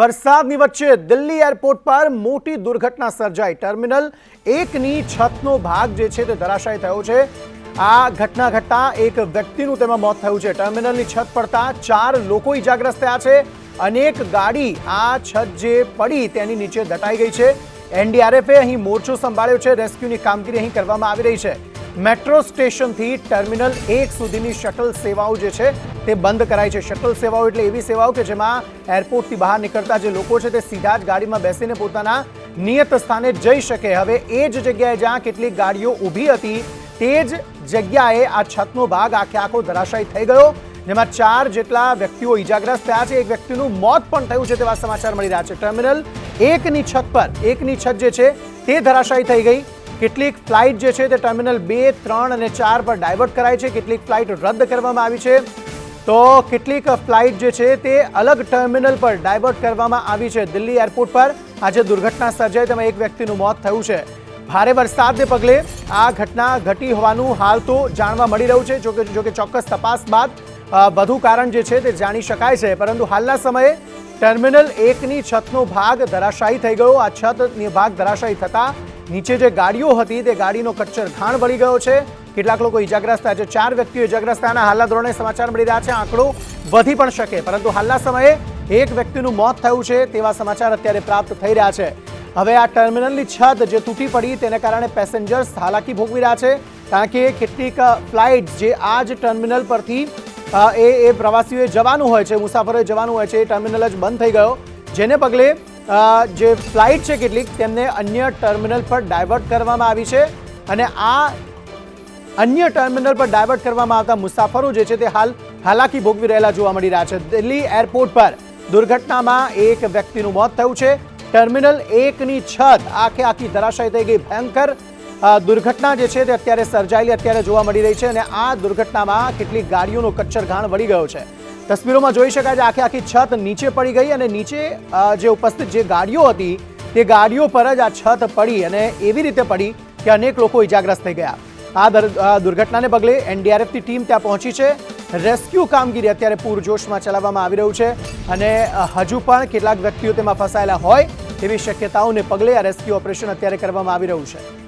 વરસાદની વચ્ચે દિલ્હી એરપોર્ટ પર મોટી દુર્ઘટના સર્જાઈ. ટર્મિનલ એકની છતનો ભાગ જે છે તે ધરાશાયી થયો છે. આ ઘટના ઘટતા એક વ્યક્તિનું તેમાં મોત થયું છે. ટર્મિનલની છત પડતા ચાર લોકો ઇજાગ્રસ્ત થયા છે. અનેક ગાડી આ છત જે પડી તેની નીચે દટાઈ ગઈ છે. એનડીઆરએફે અહીં મોરચો સંભાળ્યો છે. રેસ્ક્યુની કામગીરી અહીં કરવામાં આવી રહી છે. મેટ્રો સ્ટેશનથી ટર્મિનલ એક સુધીની શટલ સેવાઓ જે છે તે બંધ કરાઈ છે. શટલ સેવાઓ એટલે એવી સેવાઓ કે જેમાં એરપોર્ટથી બહાર નીકળતા જે લોકો છે તે સીધા જ ગાડીમાં બેસીને પોતાના નિયત સ્થાને જઈ શકે. હવે એ જ જગ્યાએ જ્યાં કેટલીક ગાડીઓ ઊભી હતી, તે જ જગ્યાએ આ છતનો ભાગ આખે આખો ધરાશાયી થઈ ગયો, જેમાં ચાર જેટલા વ્યક્તિઓ ઈજાગ્રસ્ત થયા છે. એક વ્યક્તિનું મોત પણ થયું છે તેવા સમાચાર મળી રહ્યા છે. ટર્મિનલ એકની છત પર, એકની છત જે છે તે ધરાશાયી થઈ ગઈ. કેટલીક ફ્લાઇટ જે છે તે ટર્મિનલ બે, ત્રણ અને ચાર પર ડાયવર્ટ કરાઈ છે. કેટલીક ફ્લાઇટ રદ કરવામાં આવી છે. તો કેટલીક ફ્લાઇટ જે છે તે અલગ ટર્મિનલ પર ડાયવર્ટ કરવામાં આવી છે દિલ્હી એરપોર્ટ પર. આજે દુર્ઘટના સર્જાઈ તેમાં એક વ્યક્તિનું મોત થયું છે. ભારે વરસાદને પગલે આ ઘટના ઘટી હોવાનું હાલ તો જાણવા મળી રહ્યું છે, જોકે જોકે ચોક્કસ તપાસ બાદ વધુ કારણ જે છે તે જાણી શકાય છે. પરંતુ હાલના સમયે ટર્મિનલ એકની છતનો ભાગ ધરાશાયી થઈ ગયો. આ છતની ભાગ ધરાશાયી થતા નીચે જે ગાડીઓ હતી તે ગાડીનો કચ્છર ઘાણ વળી ગયો છે. કેટલાક લોકો ઇજાગ્રસ્ત થયા ચાર વ્યક્તિઓ ઇજાગ્રસ્ત થયાના હાલના ધોરણે સમાચાર મળી રહ્યા છે. આંકડો વધી પણ શકે, પરંતુ હાલના સમયે એક વ્યક્તિનું મોત થયું છે તેવા સમાચાર અત્યારે પ્રાપ્ત થઈ રહ્યા છે. હવે આ ટર્મિનલની છત જે તૂટી પડી તેને કારણે પેસેન્જર્સ હાલાકી ભોગવી રહ્યા છે. કારણ કે કેટલીક ફ્લાઇટ જે આ જ ટર્મિનલ પરથી એ એ પ્રવાસીઓએ જવાનું હોય છે, મુસાફરોએ જવાનું હોય છે, એ ટર્મિનલ જ બંધ થઈ ગયો. જેને પગલે જે ફ્લાઇટ છે કેટલીક, તેમને અન્ય ટર્મિનલ પર ડાયવર્ટ કરવામાં આવી છે. અને આ અન્ય ટર્મિનલ પર ડાયવર્ટ કરવામાં આવતા મુસાફરો જે છે તે હાલ હાલાકી ભોગવી રહેલા જોવા મળી રહ્યા છે. દિલ્હી એરપોર્ટ પર દુર્ઘટનામાં એક વ્યક્તિનું મોત થયું છે. ટર્મિનલ એકની છત આખે આખી ધરાશાયી થઈ ગઈ. ભયંકર દુર્ઘટના જે છે તે અત્યારે સર્જાયેલી અત્યારે જોવા મળી રહી છે અને આ દુર્ઘટનામાં કેટલીક ગાડીઓનો કચ્છર ઘાણ વળી ગયો છે. તસવીરોમાં જોઈ શકાય છે આખે આખી છત નીચે પડી ગઈ અને નીચે જે ઉપસ્થિત જે ગાડીઓ હતી તે ગાડીઓ પર જ આ છત પડી અને એવી રીતે પડી કે અનેક લોકો ઇજાગ્રસ્ત થઈ ગયા. આ દર- દુર્ઘટનાને પગલે એનડીઆરએફની ટીમ ત્યાં પહોંચી છે. રેસ્ક્યુ કામગીરી અત્યારે પૂરજોશમાં ચલાવવામાં આવી રહ્યું છે અને હજુ પણ કેટલાક વ્યક્તિઓ તેમાં ફસાયેલા હોય તેવી શક્યતાઓને પગલે આ રેસ્ક્યુ ઓપરેશન અત્યારે કરવામાં આવી રહ્યું છે.